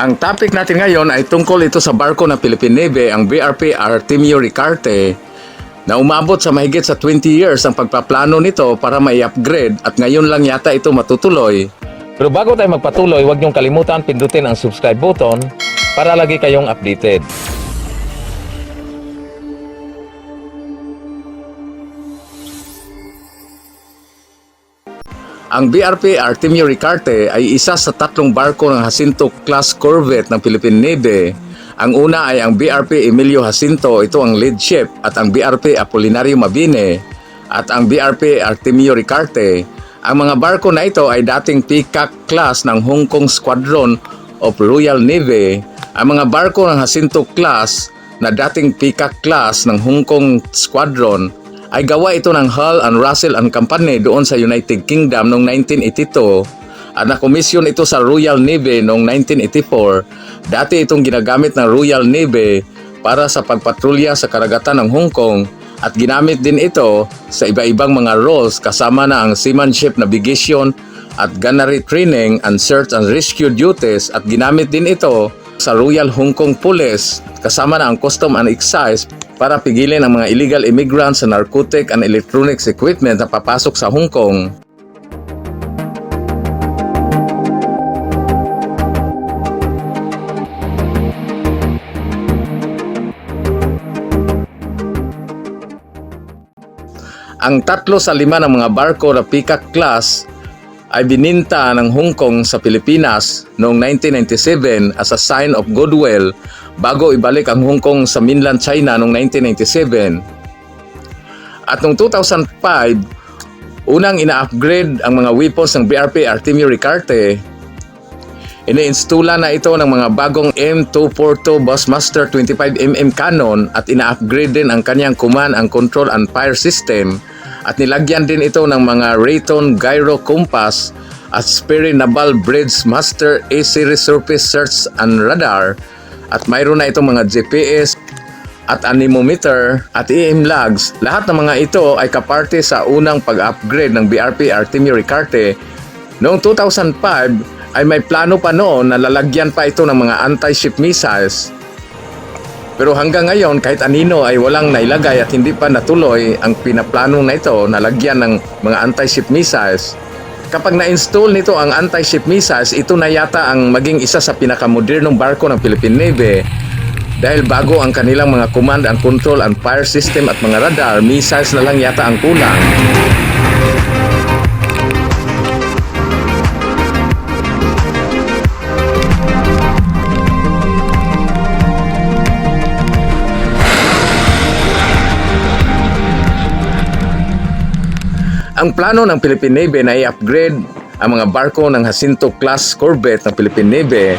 Ang topic natin ngayon ay tungkol ito sa barko ng Philippine Navy, ang BRP Artemio Ricarte, na umabot sa mahigit sa 20 years ang pagpaplano nito para may upgrade at ngayon lang yata ito matutuloy. Pero bago tayo magpatuloy, huwag niyong kalimutan pindutin ang subscribe button para lagi kayong updated. Ang BRP Artemio Ricarte ay isa sa tatlong barko ng Jacinto class corvette ng Philippine Navy. Ang una ay ang BRP Emilio Jacinto, ito ang lead ship, at ang BRP Apolinario Mabine, at ang BRP Artemio Ricarte. Ang mga barko na ito ay dating Peacock class ng Hong Kong Squadron of Royal Navy. Ang mga barko ng Jacinto class na dating Peacock class ng Hong Kong Squadron ay gawa ito ng Hull and Russell and Company doon sa United Kingdom noong 1982 at nakomisyon ito sa Royal Navy noong 1984. Dati itong ginagamit ng Royal Navy para sa pagpatrolya sa karagatan ng Hong Kong at ginamit din ito sa iba-ibang mga roles kasama na ang seamanship navigation at gunnery training and search and rescue duties at ginamit din ito sa Royal Hong Kong Police kasama na ang Custom and Excise para pigilin ang mga illegal immigrants sa narcotic and electronics equipment na papasok sa Hong Kong. Ang tatlo sa lima ng mga barko na Peacock class ay bininta ng Hong Kong sa Pilipinas noong 1997 as a sign of goodwill bago ibalik ang Hong Kong sa mainland China noong 1997. At noong 2005, unang ina-upgrade ang mga weapons ng BRP Artemio Ricarte. Iniinstula na ito ng mga bagong M242 Bushmaster 25mm cannon at ina-upgrade din ang kanyang command and control and fire system at nilagyan din ito ng mga Rayton Gyro Compass at Sperry Naval Bridge Master A-Series Surface Search and Radar at mayroon na itong mga GPS at anemometer at EM logs. Lahat ng mga ito ay kaparte sa unang pag-upgrade ng BRP Artemio Ricarte. Noong 2005 ay may plano pa noon na lalagyan pa ito ng mga anti-ship missiles pero hanggang ngayon, kahit anino ay walang nailagay at hindi pa natuloy ang pinaplano na ito na lagyan ng mga anti-ship missiles. Kapag na-install nito ang anti-ship missiles, ito na yata ang maging isa sa pinakamodernong barko ng Philippine Navy. Dahil bago ang kanilang mga command and control and fire system at mga radar, missiles na lang yata ang kulang. Ang plano ng Philippine Navy na i-upgrade ang mga barko ng Jacinto class corvette ng Philippine Navy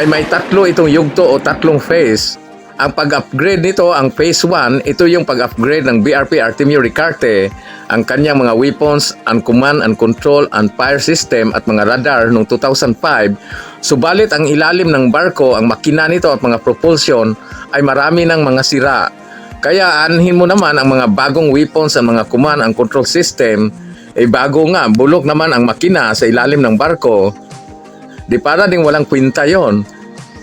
ay may tatlo itong yugto o tatlong phase. Ang pag-upgrade nito, ang phase 1, ito yung pag-upgrade ng BRP Artemio Ricarte, ang kanyang mga weapons, and command and control and fire system at mga radar noong 2005. Subalit ang ilalim ng barko, ang makina nito at mga propulsion ay marami ng mga sira kaya anhin mo naman ang mga bagong weapons ang mga command and control system, eh bago nga, bulok naman ang makina sa ilalim ng barko. Di para ding walang kwinta yon.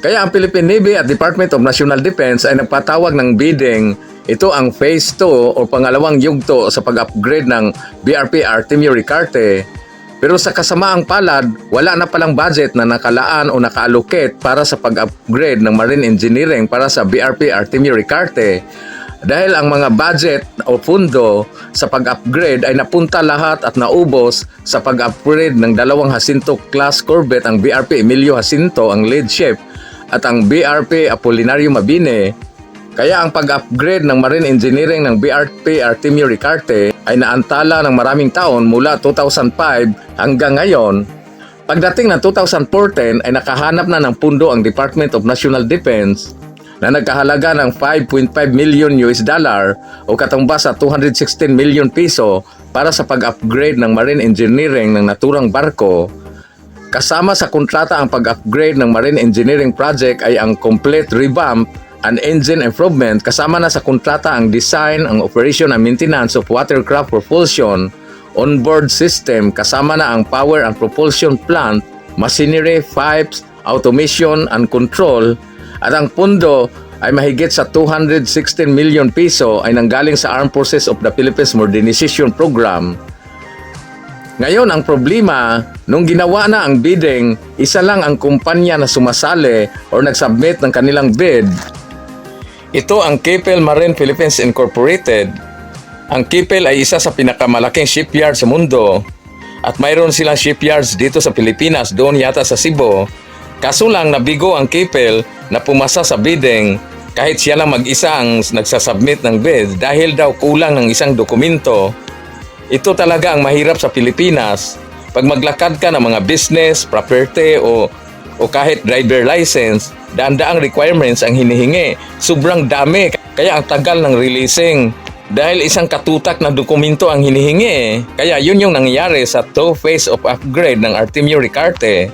Kaya ang Philippine Navy at Department of National Defense ay nagpatawag ng bidding. Ito ang phase 2 o pangalawang yugto sa pag-upgrade ng BRP Artemio Ricarte. Pero sa kasamaang palad, wala na palang budget na nakalaan o naka-allocate para sa pag-upgrade ng marine engineering para sa BRP Artemio Ricarte. Dahil ang mga budget o pundo sa pag-upgrade ay napunta lahat at naubos sa pag-upgrade ng dalawang Jacinto class corvette ang BRP Emilio Jacinto ang lead ship at ang BRP Apolinario Mabine. Kaya ang pag-upgrade ng marine engineering ng BRP Artemio Ricarte ay naantala ng maraming taon mula 2005 hanggang ngayon. Pagdating ng 2014 ay nakahanap na ng pundo ang Department of National Defense na nagkahalaga ng 5.5 million US dollar o katumbas sa 216 million piso para sa pag-upgrade ng marine engineering ng naturang barko. Kasama sa kontrata ang pag-upgrade ng marine engineering project ay ang complete revamp and engine improvement. Kasama na sa kontrata ang design, ang operation and maintenance of watercraft propulsion, onboard system. Kasama na ang power and propulsion plant, machinery, pipes, automation and control at ang pundo ay mahigit sa 216 million piso ay nanggaling sa Armed Forces of the Philippines Modernization Program. Ngayon, ang problema, nung ginawa na ang bidding, isa lang ang kumpanya na sumasali or nagsubmit ng kanilang bid. Ito ang Keppel Marine Philippines Incorporated. Ang Keppel ay isa sa pinakamalaking shipyard sa mundo. At mayroon silang shipyards dito sa Pilipinas, doon yata sa Cebu. Kaso lang nabigo ang Keppel na pumasa sa bidding kahit siya lang mag-isa ang nagsasubmit ng bid dahil daw kulang ng isang dokumento. Ito talaga ang mahirap sa Pilipinas. Pag maglakad ka ng mga business, property o o kahit driver license, daan-daang requirements ang hinihingi. Sobrang dami, kaya ang tagal ng releasing. Dahil isang katutak na dokumento ang hinihingi. Kaya yun yung nangyari sa two phase of upgrade ng Artemio Ricarte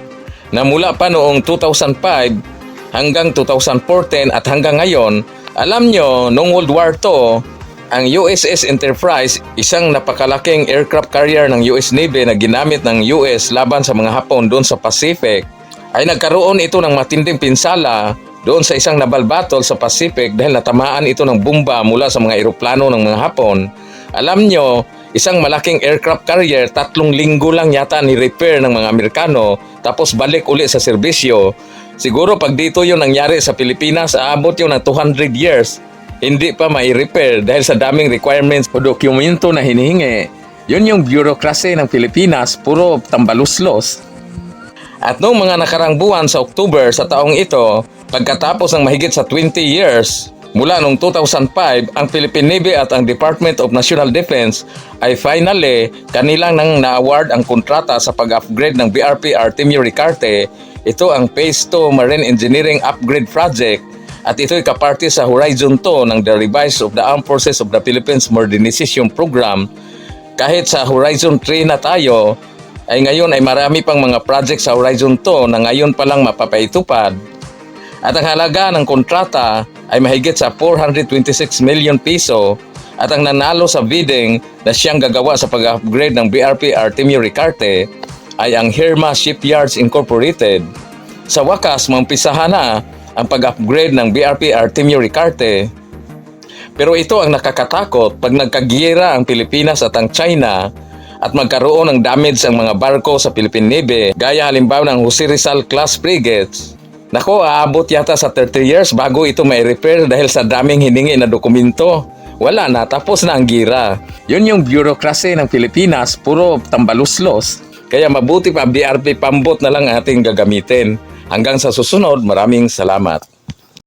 na mula pa noong 2005 hanggang 2014 at hanggang ngayon, alam nyo, noong World War II, ang USS Enterprise, isang napakalaking aircraft carrier ng US Navy na ginamit ng US laban sa mga Hapon doon sa Pacific, ay nagkaroon ito ng matinding pinsala doon sa isang naval battle sa Pacific dahil natamaan ito ng bomba mula sa mga eroplano ng mga Hapon. Alam nyo, isang malaking aircraft carrier, tatlong linggo lang yata ni-repair ng mga Amerikano tapos balik uli sa serbisyo. Siguro pag dito yung nangyari sa Pilipinas, aabot yun ng 200 years. Hindi pa may repair dahil sa daming requirements o dokumento na hinihingi. Yun yung bureaucracy ng Pilipinas, puro tambaluslos. At noong mga nakarang buwan sa October sa taong ito, pagkatapos ng mahigit sa 20 years, mula noong 2005, ang Philippine Navy at ang Department of National Defense ay finally kanilang nang na-award ang kontrata sa pag-upgrade ng BRP Artemio Ricarte. Ito ang Phase 2 Marine Engineering Upgrade Project at ito'y kaparte sa Horizon 2 ng the Revise of the Armed Forces of the Philippines Modernization Program. Kahit sa Horizon 3 na tayo, ay ngayon ay marami pang mga project sa Horizon 2 na ngayon pa lang mapapaitupad. At ang halaga ng kontrata ay mahigit sa 426 million piso at ang nanalo sa bidding na siyang gagawa sa pag-upgrade ng BRP Artemio Ricarte ay ang Herma Shipyards Incorporated. Sa wakas, mampisahan na ang pag-upgrade ng BRP Artemio Ricarte. Pero ito ang nakakatakot pag nagkagiyera ang Pilipinas at ang China at magkaroon ng damage ang mga barko sa Philippine Navy gaya halimbawa ng Jose Rizal class frigates. Nako, aabot yata sa 30 years bago ito may repair dahil sa daming hiningi na dokumento. Wala na, tapos na ang gira. Yun yung bureaucracy ng Pilipinas, puro tambaluslos. Kaya mabuti pa BRP pambot na lang ang ating gagamitin. Hanggang sa susunod, maraming salamat.